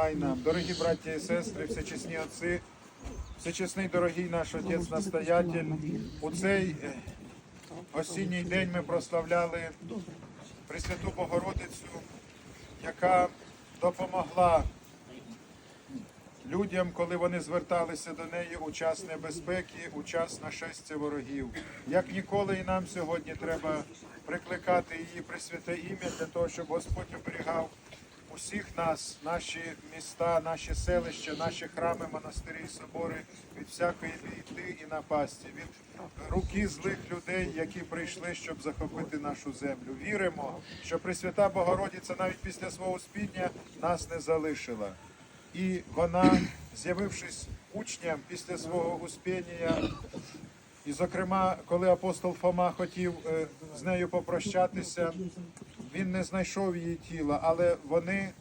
допомагай нам. Дорогі браті і сестри, всечесні отці, всечесний дорогий наш отець настоятель. У цей е, осінній день ми прославляли Пресвяту Богородицю, яка допомогла людям, коли вони зверталися до неї у час небезпеки, у час нашестя ворогів. Як ніколи і нам сьогодні треба прикликати її пресвяте ім'я для того, щоб Господь оберігав усіх нас, наші міста, наші селища, наші храми, монастирі собори від всякої біди і напасті, від руки злих людей, які прийшли, щоб захопити нашу землю. Віримо, що Пресвята Богородиця навіть після свого спідня нас не залишила. І вона, з'явившись учням після свого успіння, і, зокрема, коли апостол Фома хотів е, з нею попрощатися, він не знайшов її тіла, але вони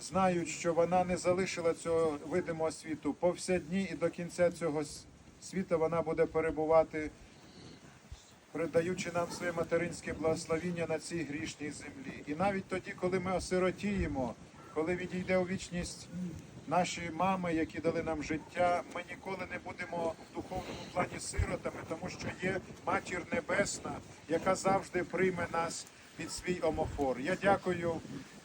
знають, що вона не залишила цього видимого світу. По всі дні і до кінця цього світу вона буде перебувати, передаючи нам своє материнське благословіння на цій грішній землі. І навіть тоді, коли ми осиротіємо, коли відійде у вічність наші мами, які дали нам життя, ми ніколи не будемо в духовному плані сиротами, тому що є матір небесна, яка завжди прийме нас під свій омофор. Я дякую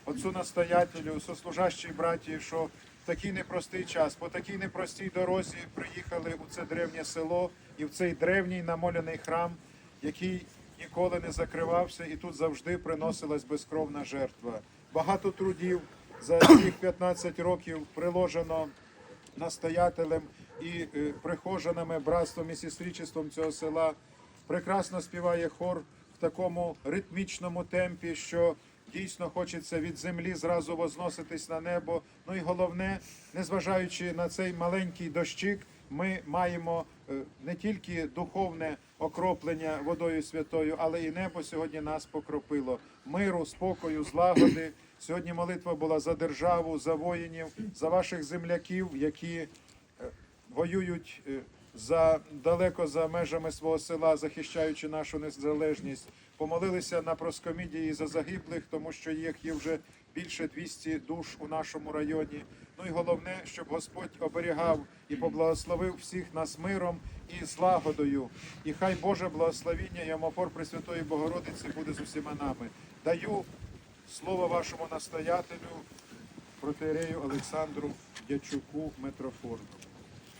отцу настоятелю, сослужащій браті, що в такий непростий час, по такій непростій дорозі приїхали у це древнє село і в цей древній намоляний храм, який ніколи не закривався, і тут завжди приносилась безкровна жертва. Багато трудів за цих 15 років приложено настоятелем і е, прихожанами, братством і сестричеством цього села. Прекрасно співає хор такому ритмічному темпі, що дійсно хочеться від землі зразу возноситись на небо. Ну і головне, незважаючи на цей маленький дощик, ми маємо е, не тільки духовне окроплення водою святою, але і небо сьогодні нас покропило. Миру, спокою, злагоди. Сьогодні молитва була за державу, за воїнів, за ваших земляків, які е, воюють е, за далеко за межами свого села, захищаючи нашу незалежність. Помолилися на проскомідії за загиблих, тому що їх є вже більше 200 душ у нашому районі. Ну і головне, щоб Господь оберігав і поблагословив всіх нас миром і злагодою. І хай Боже благословіння і омофор Пресвятої Богородиці буде з усіма нами. Даю слово вашому настоятелю, протеерею Олександру Дячуку Метрофорну.